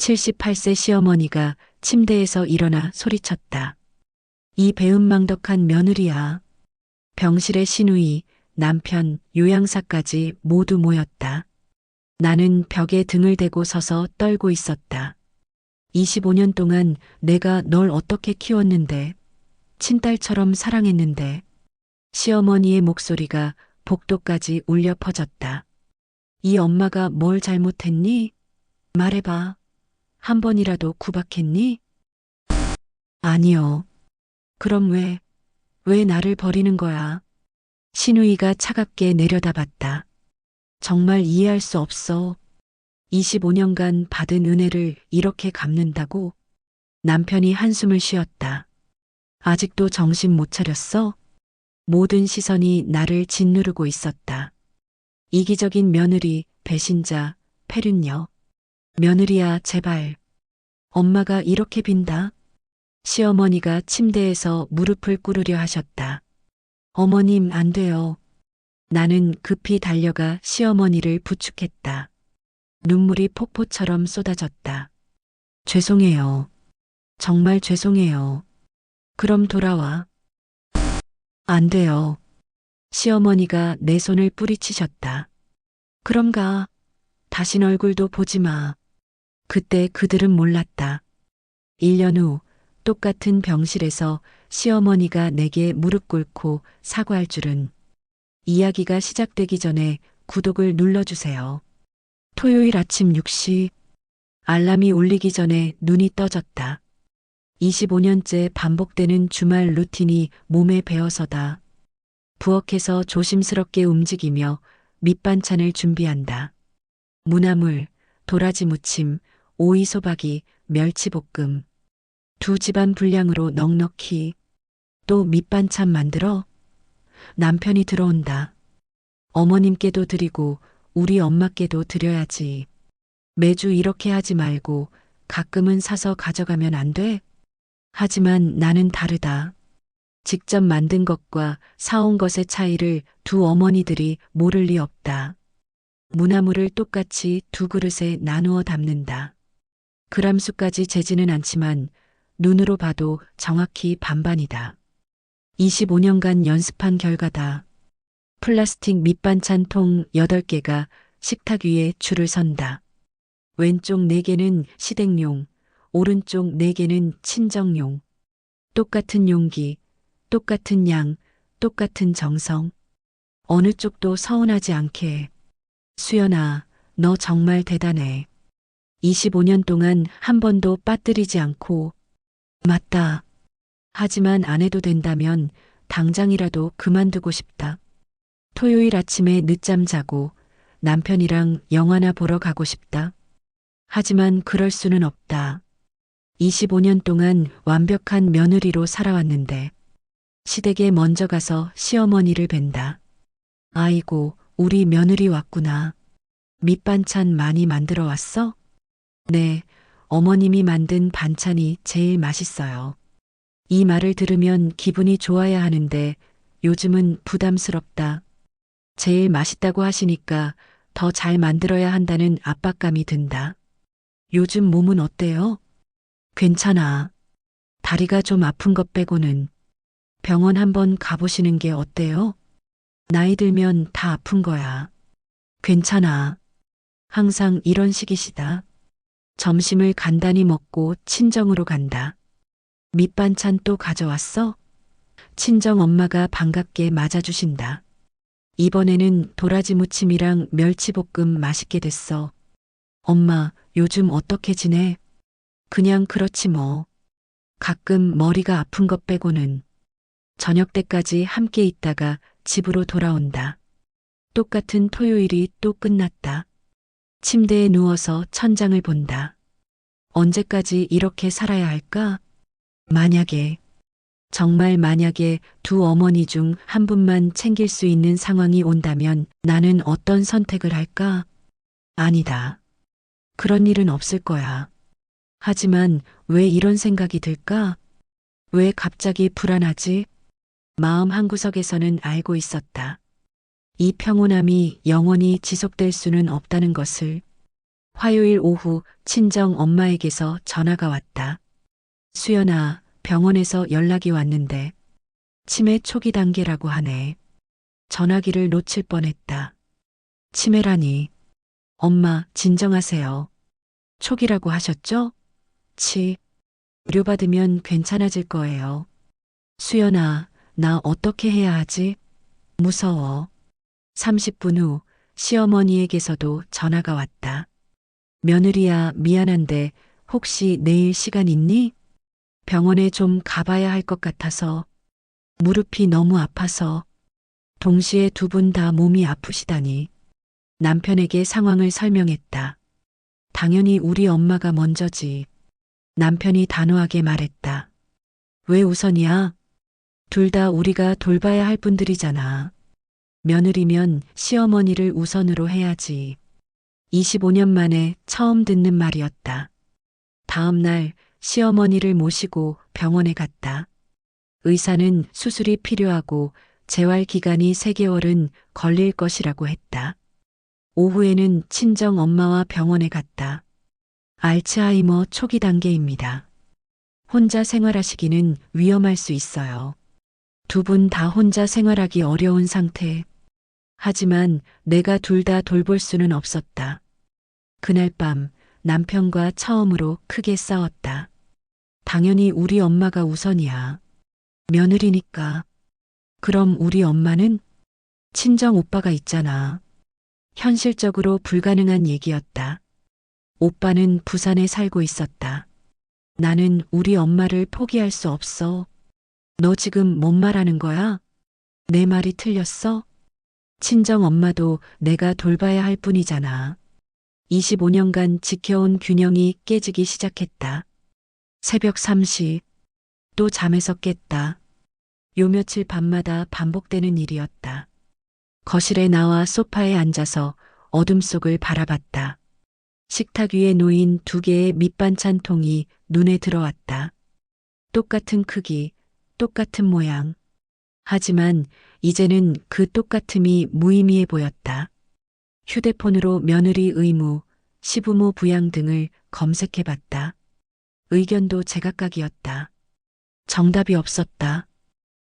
78세 시어머니가 침대에서 일어나 소리쳤다. 이 배은망덕한 며느리야. 병실의 시누이, 남편, 요양사까지 모두 모였다. 나는 벽에 등을 대고 서서 떨고 있었다. 25년 동안 내가 널 어떻게 키웠는데, 친딸처럼 사랑했는데, 시어머니의 목소리가 복도까지 울려 퍼졌다. 이 엄마가 뭘 잘못했니? 말해봐. 한 번이라도 구박했니? 아니요. 그럼 왜, 왜 나를 버리는 거야? 신우이가 차갑게 내려다봤다. 정말 이해할 수 없어. 25년간 받은 은혜를 이렇게 갚는다고? 남편이 한숨을 쉬었다. 아직도 정신 못 차렸어? 모든 시선이 나를 짓누르고 있었다. 이기적인 며느리, 배신자, 패륜녀. 며느리야, 제발. 엄마가 이렇게 빈다. 시어머니가 침대에서 무릎을 꿇으려 하셨다. 어머님, 안 돼요. 나는 급히 달려가 시어머니를 부축했다. 눈물이 폭포처럼 쏟아졌다. 죄송해요. 정말 죄송해요. 그럼 돌아와. 안 돼요. 시어머니가 내 손을 뿌리치셨다. 그럼 가. 다신 얼굴도 보지 마. 그때 그들은 몰랐다. 1년 후 똑같은 병실에서 시어머니가 내게 무릎 꿇고 사과할 줄은 이야기가 시작되기 전에 구독을 눌러주세요. 토요일 아침 6시 알람이 울리기 전에 눈이 떠졌다. 25년째 반복되는 주말 루틴이 몸에 배어서다. 부엌에서 조심스럽게 움직이며 밑반찬을 준비한다. 무나물, 도라지 무침, 오이 소박이, 멸치볶음. 두 집안 분량으로 넉넉히. 또 밑반찬 만들어? 남편이 들어온다. 어머님께도 드리고 우리 엄마께도 드려야지. 매주 이렇게 하지 말고 가끔은 사서 가져가면 안 돼? 하지만 나는 다르다. 직접 만든 것과 사온 것의 차이를 두 어머니들이 모를 리 없다. 무나물을 똑같이 두 그릇에 나누어 담는다. 그람수까지 재지는 않지만 눈으로 봐도 정확히 반반이다. 25년간 연습한 결과다. 플라스틱 밑반찬 통 8개가 식탁 위에 줄을 선다. 왼쪽 4개는 시댁용, 오른쪽 4개는 친정용. 똑같은 용기, 똑같은 양, 똑같은 정성. 어느 쪽도 서운하지 않게. 수연아, 너 정말 대단해. 25년 동안 한 번도 빠뜨리지 않고. 맞다. 하지만 안 해도 된다면 당장이라도 그만두고 싶다. 토요일 아침에 늦잠 자고 남편이랑 영화나 보러 가고 싶다. 하지만 그럴 수는 없다. 25년 동안 완벽한 며느리로 살아왔는데 시댁에 먼저 가서 시어머니를 뵌다. 아이고, 우리 며느리 왔구나. 밑반찬 많이 만들어 왔어? 네, 어머님이 만든 반찬이 제일 맛있어요. 이 말을 들으면 기분이 좋아야 하는데 요즘은 부담스럽다. 제일 맛있다고 하시니까 더 잘 만들어야 한다는 압박감이 든다. 요즘 몸은 어때요? 괜찮아. 다리가 좀 아픈 것 빼고는 병원 한번 가보시는 게 어때요? 나이 들면 다 아픈 거야. 괜찮아. 항상 이런 식이시다. 점심을 간단히 먹고 친정으로 간다. 밑반찬 또 가져왔어? 친정 엄마가 반갑게 맞아주신다. 이번에는 도라지 무침이랑 멸치볶음 맛있게 됐어. 엄마, 요즘 어떻게 지내? 그냥 그렇지 뭐. 가끔 머리가 아픈 것 빼고는 저녁 때까지 함께 있다가 집으로 돌아온다. 똑같은 토요일이 또 끝났다. 침대에 누워서 천장을 본다. 언제까지 이렇게 살아야 할까? 만약에, 정말 만약에 두 어머니 중 한 분만 챙길 수 있는 상황이 온다면 나는 어떤 선택을 할까? 아니다. 그런 일은 없을 거야. 하지만 왜 이런 생각이 들까? 왜 갑자기 불안하지? 마음 한구석에서는 알고 있었다. 이 평온함이 영원히 지속될 수는 없다는 것을 화요일 오후 친정 엄마에게서 전화가 왔다. 수연아, 병원에서 연락이 왔는데 치매 초기 단계라고 하네. 전화기를 놓칠 뻔했다. 치매라니. 엄마, 진정하세요. 초기라고 하셨죠? 치. 의료받으면 괜찮아질 거예요. 수연아, 나 어떻게 해야 하지? 무서워. 30분 후 시어머니에게서도 전화가 왔다. 며느리야, 미안한데 혹시 내일 시간 있니? 병원에 좀 가봐야 할 것 같아서 무릎이 너무 아파서 동시에 두 분 다 몸이 아프시다니 남편에게 상황을 설명했다. 당연히 우리 엄마가 먼저지. 남편이 단호하게 말했다. 왜 우선이야? 둘 다 우리가 돌봐야 할 분들이잖아. 며느리면 시어머니를 우선으로 해야지. 25년 만에 처음 듣는 말이었다. 다음 날 시어머니를 모시고 병원에 갔다. 의사는 수술이 필요하고 재활 기간이 3개월은 걸릴 것이라고 했다. 오후에는 친정 엄마와 병원에 갔다. 알츠하이머 초기 단계입니다. 혼자 생활하시기는 위험할 수 있어요. 두 분 다 혼자 생활하기 어려운 상태. 하지만 내가 둘 다 돌볼 수는 없었다. 그날 밤 남편과 처음으로 크게 싸웠다. 당연히 우리 엄마가 우선이야. 며느리니까. 그럼 우리 엄마는? 친정 오빠가 있잖아. 현실적으로 불가능한 얘기였다. 오빠는 부산에 살고 있었다. 나는 우리 엄마를 포기할 수 없어. 너 지금 뭔 말하는 거야? 내 말이 틀렸어? 친정 엄마도 내가 돌봐야 할 뿐이잖아. 25년간 지켜온 균형이 깨지기 시작했다. 새벽 3시. 또 잠에서 깼다. 요 며칠 밤마다 반복되는 일이었다. 거실에 나와 소파에 앉아서 어둠 속을 바라봤다. 식탁 위에 놓인 두 개의 밑반찬 통이 눈에 들어왔다. 똑같은 크기, 똑같은 모양. 하지만 이제는 그 똑같음이 무의미해 보였다. 휴대폰으로 며느리 의무, 시부모 부양 등을 검색해 봤다. 의견도 제각각이었다. 정답이 없었다.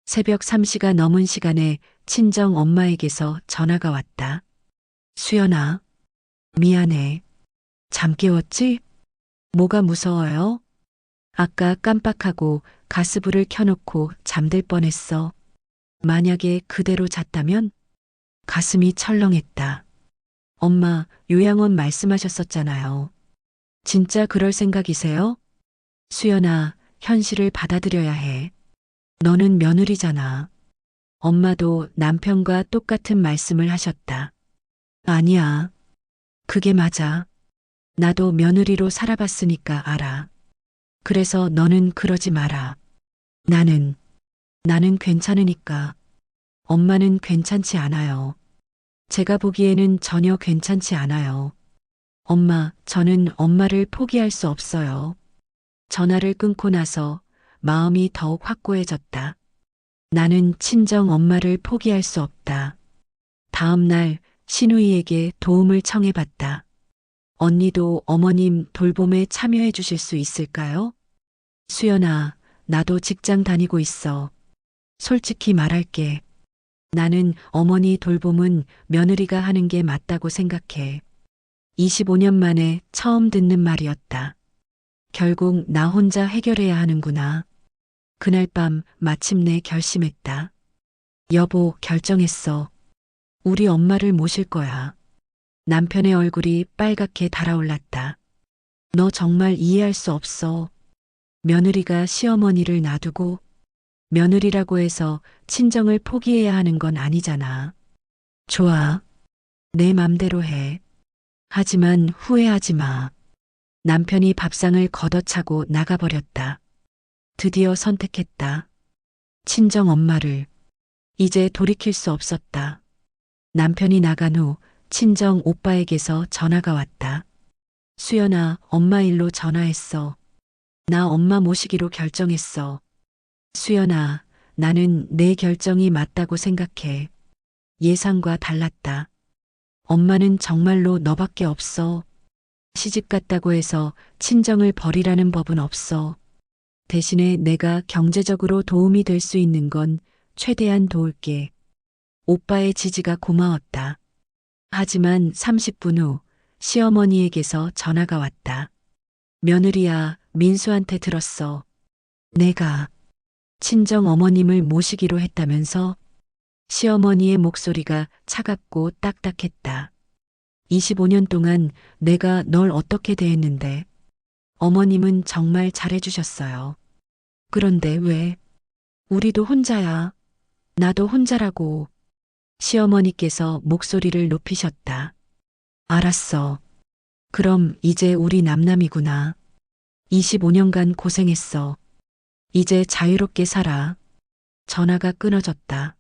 새벽 3시가 넘은 시간에 친정 엄마에게서 전화가 왔다. 수연아, 미안해. 잠 깨웠지? 뭐가 무서워요? 아까 깜빡하고 가스불을 켜놓고 잠들 뻔했어. 만약에 그대로 잤다면? 가슴이 철렁했다. 엄마, 요양원 말씀하셨었잖아요. 진짜 그럴 생각이세요? 수연아, 현실을 받아들여야 해. 너는 며느리잖아. 엄마도 남편과 똑같은 말씀을 하셨다. 아니야. 그게 맞아. 나도 며느리로 살아봤으니까 알아. 그래서 너는 그러지 마라. 나는, 나는 괜찮으니까. 엄마는 괜찮지 않아요. 제가 보기에는 전혀 괜찮지 않아요. 엄마, 저는 엄마를 포기할 수 없어요. 전화를 끊고 나서 마음이 더욱 확고해졌다. 나는 친정 엄마를 포기할 수 없다. 다음 날 신우이에게 도움을 청해봤다. 언니도 어머님 돌봄에 참여해 주실 수 있을까요? 수연아, 나도 직장 다니고 있어. 솔직히 말할게. 나는 어머니 돌봄은 며느리가 하는 게 맞다고 생각해. 25년 만에 처음 듣는 말이었다. 결국 나 혼자 해결해야 하는구나. 그날 밤 마침내 결심했다. 여보, 결정했어. 우리 엄마를 모실 거야. 남편의 얼굴이 빨갛게 달아올랐다. 너 정말 이해할 수 없어. 며느리가 시어머니를 놔두고 며느리라고 해서 친정을 포기해야 하는 건 아니잖아. 좋아. 내 맘대로 해. 하지만 후회하지 마. 남편이 밥상을 걷어차고 나가버렸다. 드디어 선택했다. 친정 엄마를. 이제 돌이킬 수 없었다. 남편이 나간 후 친정 오빠에게서 전화가 왔다. 수연아, 엄마 일로 전화했어. 나 엄마 모시기로 결정했어. 수연아, 나는 내 결정이 맞다고 생각해. 예상과 달랐다. 엄마는 정말로 너밖에 없어. 시집 갔다고 해서 친정을 버리라는 법은 없어. 대신에 내가 경제적으로 도움이 될 수 있는 건 최대한 도울게. 오빠의 지지가 고마웠다. 하지만 30분 후 시어머니에게서 전화가 왔다. 며느리야, 민수한테 들었어. 내가 친정 어머님을 모시기로 했다면서 시어머니의 목소리가 차갑고 딱딱했다. 25년 동안 내가 널 어떻게 대했는데 어머님은 정말 잘해주셨어요. 그런데 왜? 우리도 혼자야. 나도 혼자라고. 시어머니께서 목소리를 높이셨다. 알았어. 그럼 이제 우리 남남이구나. 25년간 고생했어. 이제 자유롭게 살아. 전화가 끊어졌다.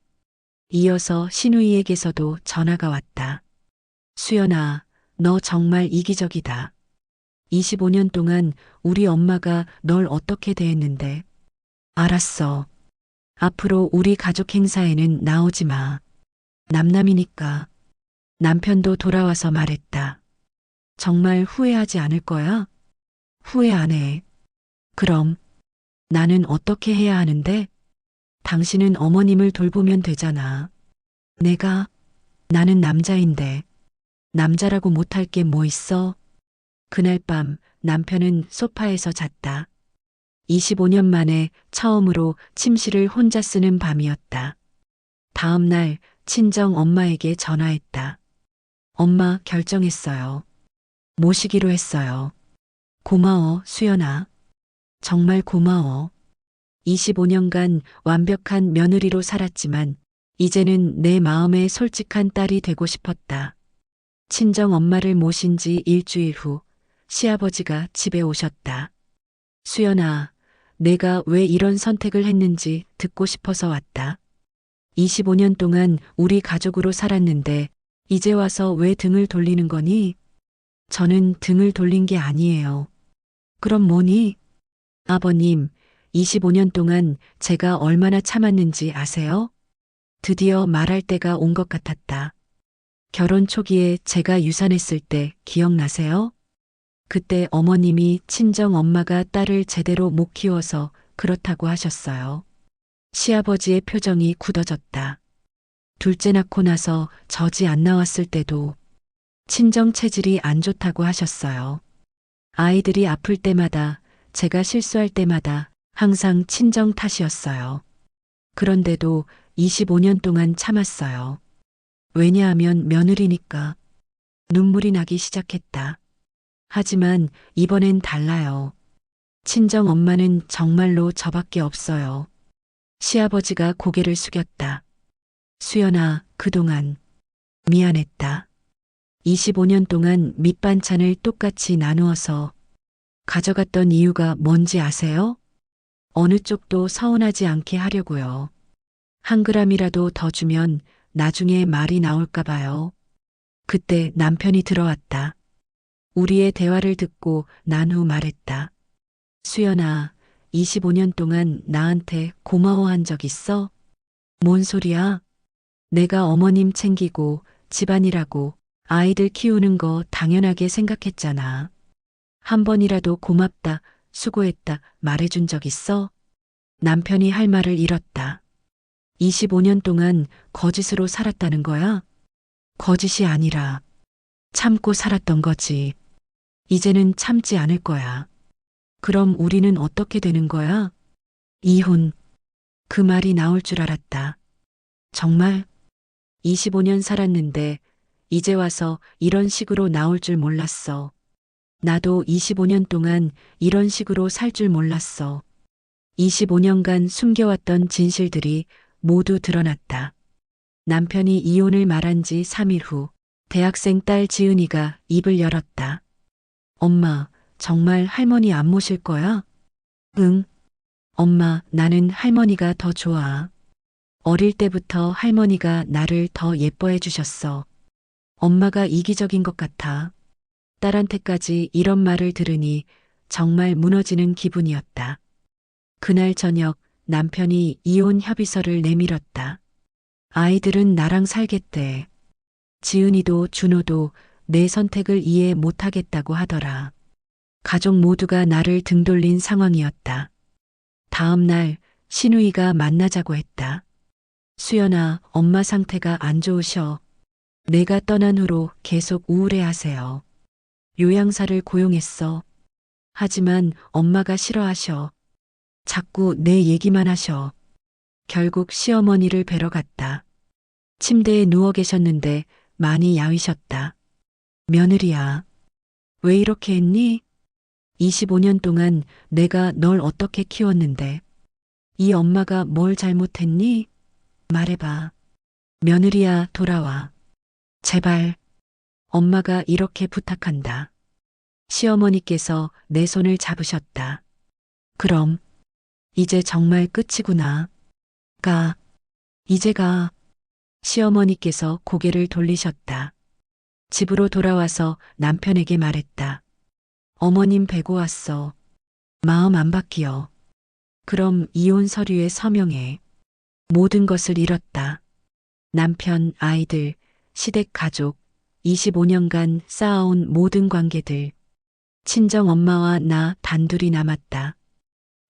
이어서 신우이에게서도 전화가 왔다. 수연아, 너 정말 이기적이다. 25년 동안 우리 엄마가 널 어떻게 대했는데. 알았어. 앞으로 우리 가족 행사에는 나오지 마. 남남이니까. 남편도 돌아와서 말했다. 정말 후회하지 않을 거야? 후회 안 해. 그럼 나는 어떻게 해야 하는데? 당신은 어머님을 돌보면 되잖아. 내가 나는 남자인데 남자라고 못할 게 뭐 있어? 그날 밤 남편은 소파에서 잤다. 25년 만에 처음으로 침실을 혼자 쓰는 밤이었다. 다음 날 친정 엄마에게 전화했다. 엄마 결정했어요. 모시기로 했어요. 고마워, 수연아. 정말 고마워. 25년간 완벽한 며느리로 살았지만 이제는 내 마음의 솔직한 딸이 되고 싶었다. 친정 엄마를 모신 지 일주일 후 시아버지가 집에 오셨다. 수연아, 내가 왜 이런 선택을 했는지 듣고 싶어서 왔다. 25년 동안 우리 가족으로 살았는데 이제 와서 왜 등을 돌리는 거니? 저는 등을 돌린 게 아니에요. 그럼 뭐니? 아버님, 25년 동안 제가 얼마나 참았는지 아세요? 드디어 말할 때가 온 것 같았다. 결혼 초기에 제가 유산했을 때 기억나세요? 그때 어머님이 친정 엄마가 딸을 제대로 못 키워서 그렇다고 하셨어요. 시아버지의 표정이 굳어졌다. 둘째 낳고 나서 젖이 안 나왔을 때도 친정 체질이 안 좋다고 하셨어요. 아이들이 아플 때마다 제가 실수할 때마다 항상 친정 탓이었어요. 그런데도 25년 동안 참았어요. 왜냐하면 며느리니까 눈물이 나기 시작했다. 하지만 이번엔 달라요. 친정 엄마는 정말로 저밖에 없어요. 시아버지가 고개를 숙였다. 수연아, 그동안 미안했다. 25년 동안 밑반찬을 똑같이 나누어서 가져갔던 이유가 뭔지 아세요? 어느 쪽도 서운하지 않게 하려고요. 한 그람이라도 더 주면 나중에 말이 나올까 봐요. 그때 남편이 들어왔다. 우리의 대화를 듣고 난 후 말했다. 수연아, 25년 동안 나한테 고마워한 적 있어? 뭔 소리야? 내가 어머님 챙기고 집안이라고 아이들 키우는 거 당연하게 생각했잖아. 한 번이라도 고맙다, 수고했다 말해준 적 있어? 남편이 할 말을 잃었다. 25년 동안 거짓으로 살았다는 거야? 거짓이 아니라 참고 살았던 거지. 이제는 참지 않을 거야. 그럼 우리는 어떻게 되는 거야? 이혼. 그 말이 나올 줄 알았다. 정말 25년 살았는데 이제 와서 이런 식으로 나올 줄 몰랐어. 나도 25년 동안 이런 식으로 살 줄 몰랐어. 25년간 숨겨왔던 진실들이 모두 드러났다. 남편이 이혼을 말한 지 3일 후 대학생 딸 지은이가 입을 열었다. 엄마, 정말 할머니 안 모실 거야? 응. 엄마, 나는 할머니가 더 좋아. 어릴 때부터 할머니가 나를 더 예뻐해 주셨어. 엄마가 이기적인 것 같아. 딸한테까지 이런 말을 들으니 정말 무너지는 기분이었다. 그날 저녁 남편이 이혼 협의서를 내밀었다. 아이들은 나랑 살겠대. 지은이도 준호도 내 선택을 이해 못하겠다고 하더라. 가족 모두가 나를 등돌린 상황이었다. 다음 날 신우이가 만나자고 했다. 수연아, 엄마 상태가 안 좋으셔. 내가 떠난 후로 계속 우울해 하세요. 요양사를 고용했어. 하지만 엄마가 싫어하셔. 자꾸 내 얘기만 하셔. 결국 시어머니를 뵈러 갔다. 침대에 누워 계셨는데 많이 야위셨다. 며느리야. 왜 이렇게 했니? 25년 동안 내가 널 어떻게 키웠는데. 이 엄마가 뭘 잘못했니? 말해봐. 며느리야, 돌아와. 제발. 엄마가 이렇게 부탁한다. 시어머니께서 내 손을 잡으셨다. 그럼, 이제 정말 끝이구나. 가. 이제 가. 시어머니께서 고개를 돌리셨다. 집으로 돌아와서 남편에게 말했다. 어머님 뵈고 왔어. 마음 안 바뀌어. 그럼 이혼 서류에 서명해. 모든 것을 잃었다. 남편, 아이들, 시댁 가족, 25년간 쌓아온 모든 관계들. 친정 엄마와 나 단둘이 남았다.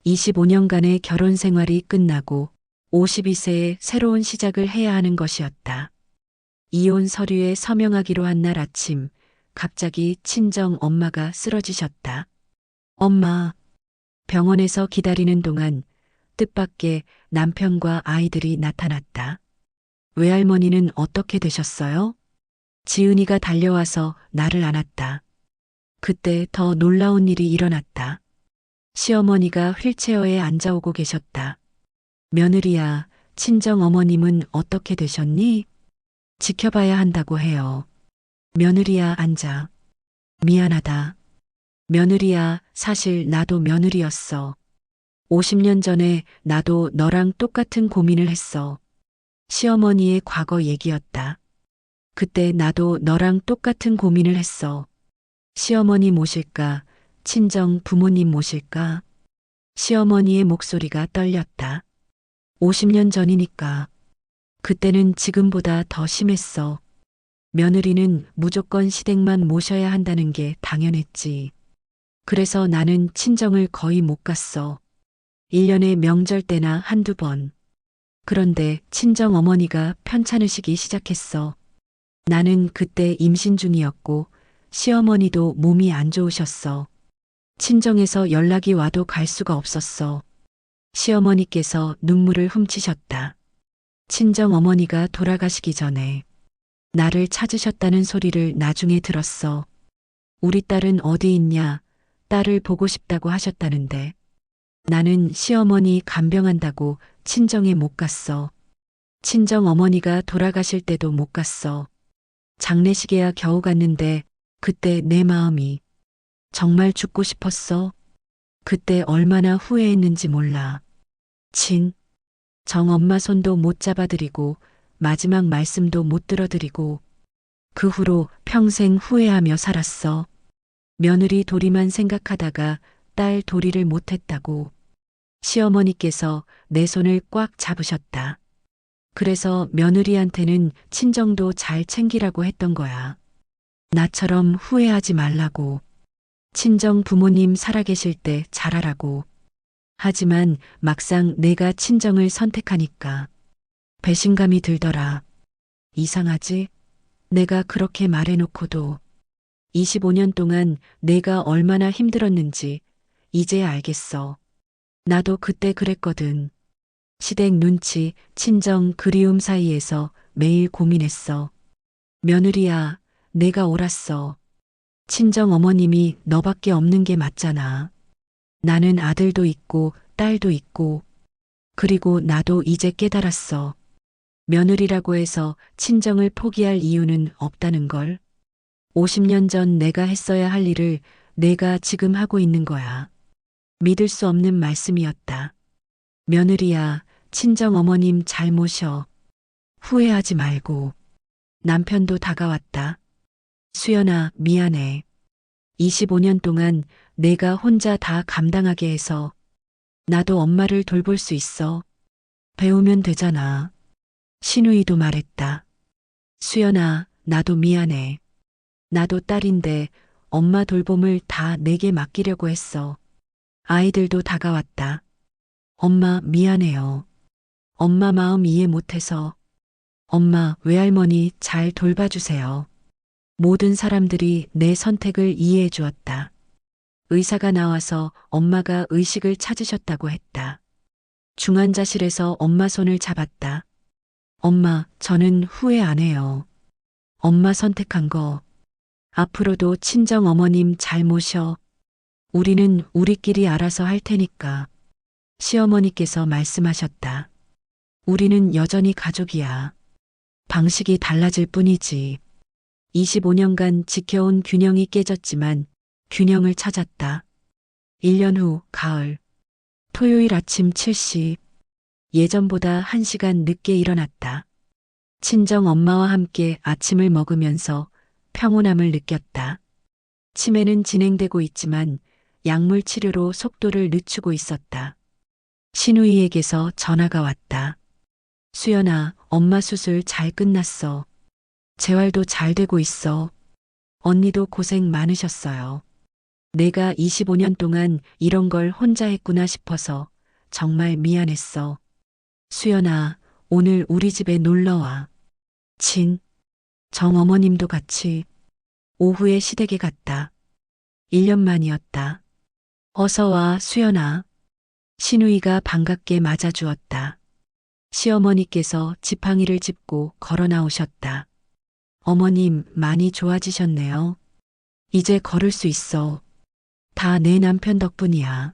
25년간의 결혼 생활이 끝나고 52세에 새로운 시작을 해야 하는 것이었다. 이혼 서류에 서명하기로 한 날 아침, 갑자기 친정 엄마가 쓰러지셨다. 엄마, 병원에서 기다리는 동안 뜻밖의 남편과 아이들이 나타났다. 외할머니는 어떻게 되셨어요? 지은이가 달려와서 나를 안았다. 그때 더 놀라운 일이 일어났다. 시어머니가 휠체어에 앉아오고 계셨다. 며느리야, 친정 어머님은 어떻게 되셨니? 지켜봐야 한다고 해요. 며느리야, 앉아. 미안하다. 며느리야, 사실 나도 며느리였어. 50년 전에 나도 너랑 똑같은 고민을 했어. 시어머니의 과거 얘기였다. 그때 나도 너랑 똑같은 고민을 했어. 시어머니 모실까? 친정 부모님 모실까? 시어머니의 목소리가 떨렸다. 50년 전이니까. 그때는 지금보다 더 심했어. 며느리는 무조건 시댁만 모셔야 한다는 게 당연했지. 그래서 나는 친정을 거의 못 갔어. 1년에 명절 때나 한두 번. 그런데 친정 어머니가 편찮으시기 시작했어. 나는 그때 임신 중이었고 시어머니도 몸이 안 좋으셨어. 친정에서 연락이 와도 갈 수가 없었어. 시어머니께서 눈물을 훔치셨다. 친정 어머니가 돌아가시기 전에 나를 찾으셨다는 소리를 나중에 들었어. 우리 딸은 어디 있냐? 딸을 보고 싶다고 하셨다는데. 나는 시어머니 간병한다고 친정에 못 갔어. 친정 어머니가 돌아가실 때도 못 갔어. 장례식에야 겨우 갔는데 그때 내 마음이 정말 죽고 싶었어. 그때 얼마나 후회했는지 몰라. 친, 정 엄마 손도 못 잡아드리고 마지막 말씀도 못 들어드리고 그 후로 평생 후회하며 살았어. 며느리 도리만 생각하다가 딸 도리를 못했다고. 시어머니께서 내 손을 꽉 잡으셨다. 그래서 며느리한테는 친정도 잘 챙기라고 했던 거야. 나처럼 후회하지 말라고. 친정 부모님 살아계실 때 잘하라고. 하지만 막상 내가 친정을 선택하니까 배신감이 들더라. 이상하지? 내가 그렇게 말해놓고도 25년 동안 내가 얼마나 힘들었는지 이제 알겠어. 나도 그때 그랬거든. 시댁 눈치, 친정 그리움 사이에서 매일 고민했어. 며느리야, 내가 옳았어. 친정 어머님이 너밖에 없는 게 맞잖아. 나는 아들도 있고 딸도 있고 그리고 나도 이제 깨달았어. 며느리라고 해서 친정을 포기할 이유는 없다는 걸. 50년 전 내가 했어야 할 일을 내가 지금 하고 있는 거야. 믿을 수 없는 말씀이었다. 며느리야, 친정 어머님 잘 모셔. 후회하지 말고. 남편도 다가왔다. 수연아, 미안해. 25년 동안 내가 혼자 다 감당하게 해서 나도 엄마를 돌볼 수 있어. 배우면 되잖아. 신우이도 말했다. 수연아, 나도 미안해. 나도 딸인데 엄마 돌봄을 다 내게 맡기려고 했어. 아이들도 다가왔다. 엄마 미안해요. 엄마 마음 이해 못해서. 엄마 외할머니 잘 돌봐주세요. 모든 사람들이 내 선택을 이해해 주었다. 의사가 나와서 엄마가 의식을 찾으셨다고 했다. 중환자실에서 엄마 손을 잡았다. 엄마, 저는 후회 안 해요. 엄마 선택한 거. 앞으로도 친정 어머님 잘 모셔. 우리는 우리끼리 알아서 할 테니까. 시어머니께서 말씀하셨다. 우리는 여전히 가족이야. 방식이 달라질 뿐이지. 25년간 지켜온 균형이 깨졌지만 균형을 찾았다. 1년 후 가을. 토요일 아침 7시. 예전보다 1시간 늦게 일어났다. 친정 엄마와 함께 아침을 먹으면서 평온함을 느꼈다. 치매는 진행되고 있지만 약물 치료로 속도를 늦추고 있었다. 신우이에게서 전화가 왔다. 수연아, 엄마 수술 잘 끝났어. 재활도 잘 되고 있어. 언니도 고생 많으셨어요. 내가 25년 동안 이런 걸 혼자 했구나 싶어서 정말 미안했어. 수연아, 오늘 우리 집에 놀러 와. 친, 정 어머님도 같이 오후에 시댁에 갔다. 1년 만이었다. 어서 와, 수연아. 신우이가 반갑게 맞아주었다. 시어머니께서 지팡이를 짚고 걸어 나오셨다. 어머님, 많이 좋아지셨네요. 이제 걸을 수 있어. 다 내 남편 덕분이야.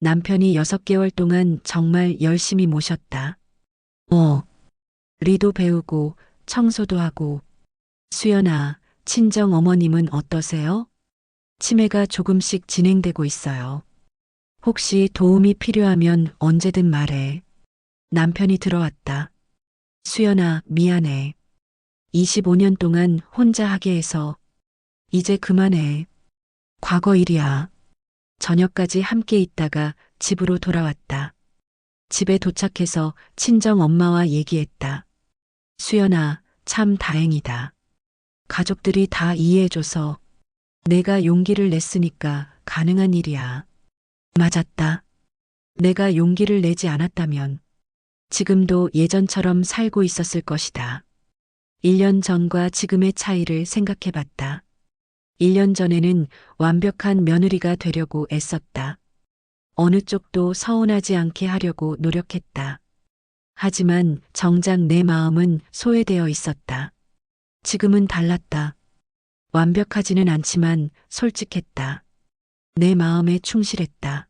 남편이 6개월 동안 정말 열심히 모셨다. 어. 리도 배우고 청소도 하고. 수연아, 친정 어머님은 어떠세요? 치매가 조금씩 진행되고 있어요. 혹시 도움이 필요하면 언제든 말해. 남편이 들어왔다. 수연아, 미안해. 25년 동안 혼자 하게 해서. 이제 그만해. 과거 일이야. 저녁까지 함께 있다가 집으로 돌아왔다. 집에 도착해서 친정 엄마와 얘기했다. 수연아, 참 다행이다. 가족들이 다 이해해줘서 내가 용기를 냈으니까 가능한 일이야. 맞았다. 내가 용기를 내지 않았다면 지금도 예전처럼 살고 있었을 것이다. 1년 전과 지금의 차이를 생각해 봤다. 1년 전에는 완벽한 며느리가 되려고 애썼다. 어느 쪽도 서운하지 않게 하려고 노력했다. 하지만 정작 내 마음은 소외되어 있었다. 지금은 달랐다. 완벽하지는 않지만 솔직했다. 내 마음에 충실했다.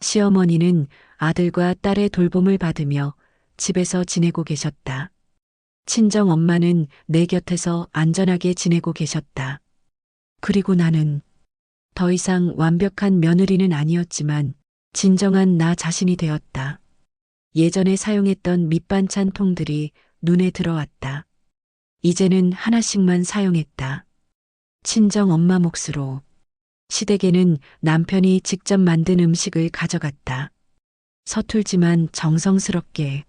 시어머니는 아들과 딸의 돌봄을 받으며 집에서 지내고 계셨다. 친정 엄마는 내 곁에서 안전하게 지내고 계셨다. 그리고 나는 더 이상 완벽한 며느리는 아니었지만 진정한 나 자신이 되었다. 예전에 사용했던 밑반찬 통들이 눈에 들어왔다. 이제는 하나씩만 사용했다. 친정 엄마 몫으로. 시댁에는 남편이 직접 만든 음식을 가져갔다. 서툴지만 정성스럽게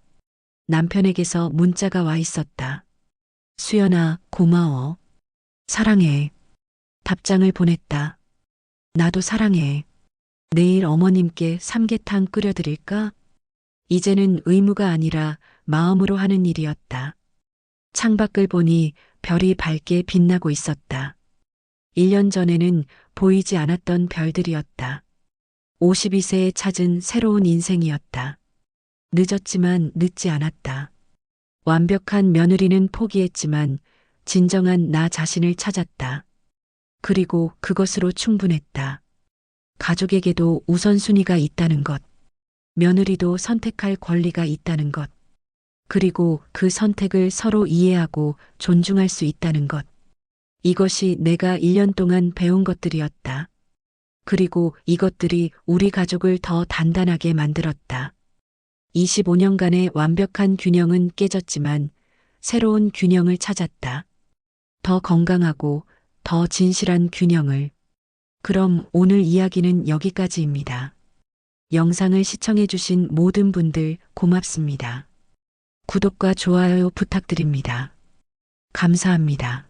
남편에게서 문자가 와 있었다. 수연아, 고마워. 사랑해. 답장을 보냈다. 나도 사랑해. 내일 어머님께 삼계탕 끓여드릴까? 이제는 의무가 아니라 마음으로 하는 일이었다. 창밖을 보니 별이 밝게 빛나고 있었다. 1년 전에는 보이지 않았던 별들이었다. 52세에 찾은 새로운 인생이었다. 늦었지만 늦지 않았다. 완벽한 며느리는 포기했지만 진정한 나 자신을 찾았다. 그리고 그것으로 충분했다. 가족에게도 우선순위가 있다는 것. 며느리도 선택할 권리가 있다는 것. 그리고 그 선택을 서로 이해하고 존중할 수 있다는 것. 이것이 내가 1년 동안 배운 것들이었다. 그리고 이것들이 우리 가족을 더 단단하게 만들었다. 25년간의 완벽한 균형은 깨졌지만 새로운 균형을 찾았다. 더 건강하고 더 진실한 균형을. 그럼 오늘 이야기는 여기까지입니다. 영상을 시청해주신 모든 분들 고맙습니다. 구독과 좋아요 부탁드립니다. 감사합니다.